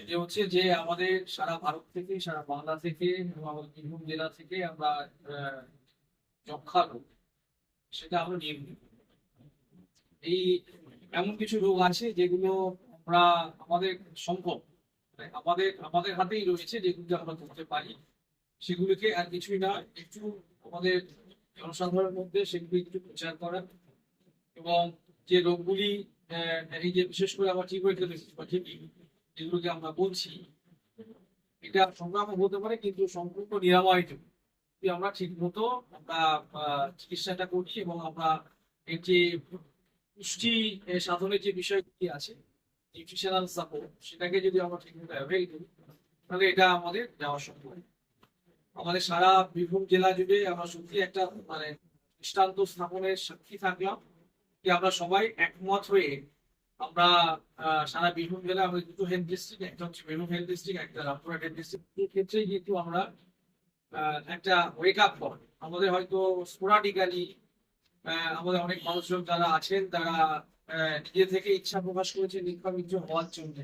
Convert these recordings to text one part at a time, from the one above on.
সেটি হচ্ছে যে আমাদের সারা ভারত থেকে সারা বাংলা থেকে বীরভূম জেলা থেকে আমরা যক্ষা রোগ সেটা আমরা নিয়মিত এই এমন কিছু রোগ আছে যেগুলো আমরা আমাদের সম্ভব। মানে আমাদের আমাদের হাতেই রয়েছে যেগুলো আমরা করতে পারি। সেগুলিকে আর কিছুই না একটু আমাদের জনসাধারণের মধ্যে সেগুলি একটু প্রচার করা এবং যে রোগগুলি এই যে বিশেষ করে আমার টিউবারকুলোসিস বা TB, যেগুলোকে আমরা বলছি, এটা সংক্রামক হতে পারে, কিন্তু সম্পূর্ণ নিরাময় যদি আমরা ঠিক মতো আমরা চিকিৎসাটা করছি এবং আমরা এর যে পুষ্টি সাধনের যে বিষয়টি আছে নিউট্রিশনাল সাপোর্ট সেটাকে যদি আমরা ঠিক মতো অ্যাভেল করি, তাহলে এটা আমাদের দেওয়া সম্ভব। আমাদের সারা বীরভূম জেলা জুড়ে আমরা সত্যি একটা মানে দৃষ্টান্ত স্থাপনের সাক্ষী থাকলাম, যে আমরা সবাই একমত হয়ে আমরা সারা বীরভূম জেলা আমাদের দুটো হেলথ ডিস্ট্রিক্ট একটা হচ্ছে বীরভূম হেলথ ডিস্ট্রিক্ট একটা রামপুরহাট হেলথ ডিস্ট্রিক্ট এই ক্ষেত্রে কিন্তু আমরা একটা ওয়েক আপ আমাদের হয়তো স্পোরাটিক্যালি আমাদের অনেক মানুষজন যারা আছেন, তারা নিজে থেকে ইচ্ছা প্রকাশ করেছে নিক্ষামিত্র হওয়ার জন্য।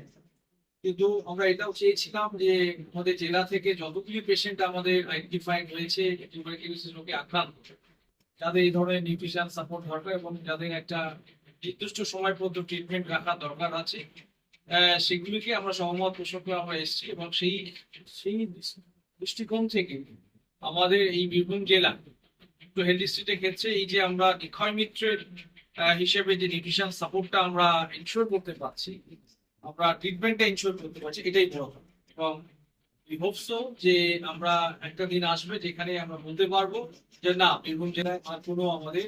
কিন্তু আমরা এটাও চেয়েছিলাম যে, আমাদের জেলা থেকে যতগুলি পেশেন্ট আমাদের আইডেন্টিফাইড হয়েছে রোগে আক্রান্ত, যাদের এই ধরনের নিউট্রিশন সাপোর্ট দরকার এবং যাদের একটা নির্দিষ্ট সময় পর্যন্ত ট্রিটমেন্ট রাখা দরকার আছে। সেগুলিকে আমরা সহমত পোষণ করে আমরা এসেছি এবং সেই সেই দৃষ্টিকোণ থেকে আমাদের এই বীরভূম জেলা, একটু হেলথ ডিস্ট্রিক্টের ক্ষেত্রে এই যে আমরা নিক্ষয় মিত্রের হিসেবে যে নিউট্রিশন সাপোর্টটা আমরা ইনশোর করতে পারছি, আমরা ট্রিটমেন্টটা ইনশোর করতে পারছি, এটাই বড়। এবং বিভবসো যে আমরা একটা দিন আসবে যেখানে আমরা বলতে পারব যে না, বীরভূম জেলায় আর কোনো আমাদের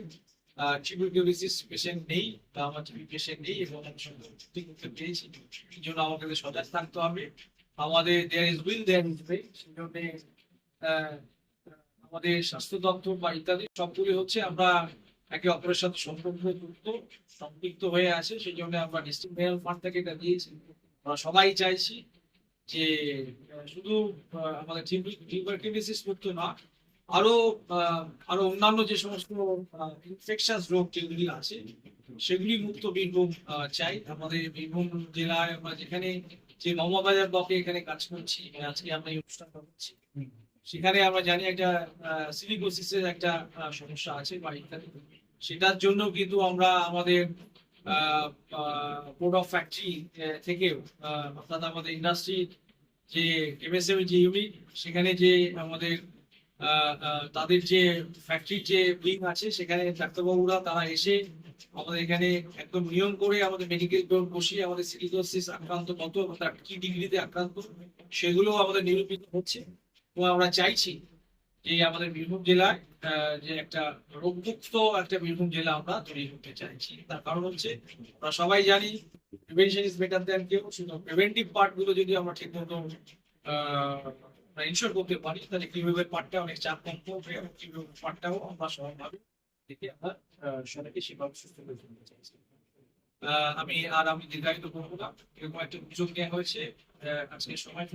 বা আমাদের স্বাস্থ্য দপ্তর বা ইত্যাদি সবগুলি হচ্ছে আমরা একে অপরের সাথে সম্পর্ক যুক্ত, সম্পৃক্ত হয়ে আছে, সেই জন্য আমরা ডিস্ট্রিক্ট ফান্ড থেকে এটা দিয়েছি। আমরা সবাই চাইছি যে শুধু আমাদের মুক্ত না আরও আরও অন্যান্য যে সমস্ত ইনফেকশাস রোগ যেগুলি আছে, সেগুলি মুক্ত বীরভূম চাই। আমাদের বীরভূম জেলায় আমরা যেখানে যে মমবাজার ব্লকে এখানে কাজ করছি, আজকে আমরা এই অনুষ্ঠানটা করছি। সেখানে আমরা জানি একটা সিলিকোসিসের একটা সমস্যা আছে বা ইত্যাদি সেটার জন্য কিন্তু আমরা আমাদের বোর্ড অফ ফ্যাক্টরি থেকেও অর্থাৎ আমাদের ইন্ডাস্ট্রি যে এমএসএমই যে ইউনিট সেখানে যে আমাদের তাদের যে ফ্যাক্টরির যে উইং আছে, সেখানে ডাক্তারবাবুরা তারা এসে আমাদের এখানে একদম নিয়ম করে আমাদের মেডিকেল বোর্ড বসিয়ে আমাদের সিলিকোসিস আক্রান্ত কত তার কি ডিগ্রিতে আক্রান্ত সেগুলো আমাদের নিরূপিত হচ্ছে। এবং আমরা চাইছি যে আমাদের বীরভূম জেলায় যে একটা রোগমুক্ত একটা বীরভূম জেলা আমরা তৈরি করতে চাইছি। তার কারণ হচ্ছে, আমরা সবাই জানি প্রিভেনশন ইজ বেটার দ্যান কেউ শুধু প্রিভেন্টিভ পার্টগুলো যদি আমরা ঠিক মতো ইনশোর করতে পারি তাহলে কীভাবে অনেক চাপ কম করবে এবং কীভাবে আমরা দেখে আমরা সবাইকে সেভাবে সুস্থ করে তুলতে চাইছি আমি আর আমি দীর্ঘায়িত করব না এরকম একটা উদ্যোগ নেওয়া হয়েছে আহ, আজকে সময়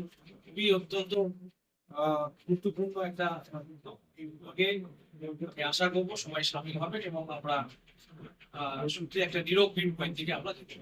খুবই অত্যন্ত গুরুত্বপূর্ণ একটা উদ্যোগে আশা করব সবাই সামিল হবে এবং আমরা সত্যি একটা নিরোগ বিনিময়ের দিকে আমরা যেতে।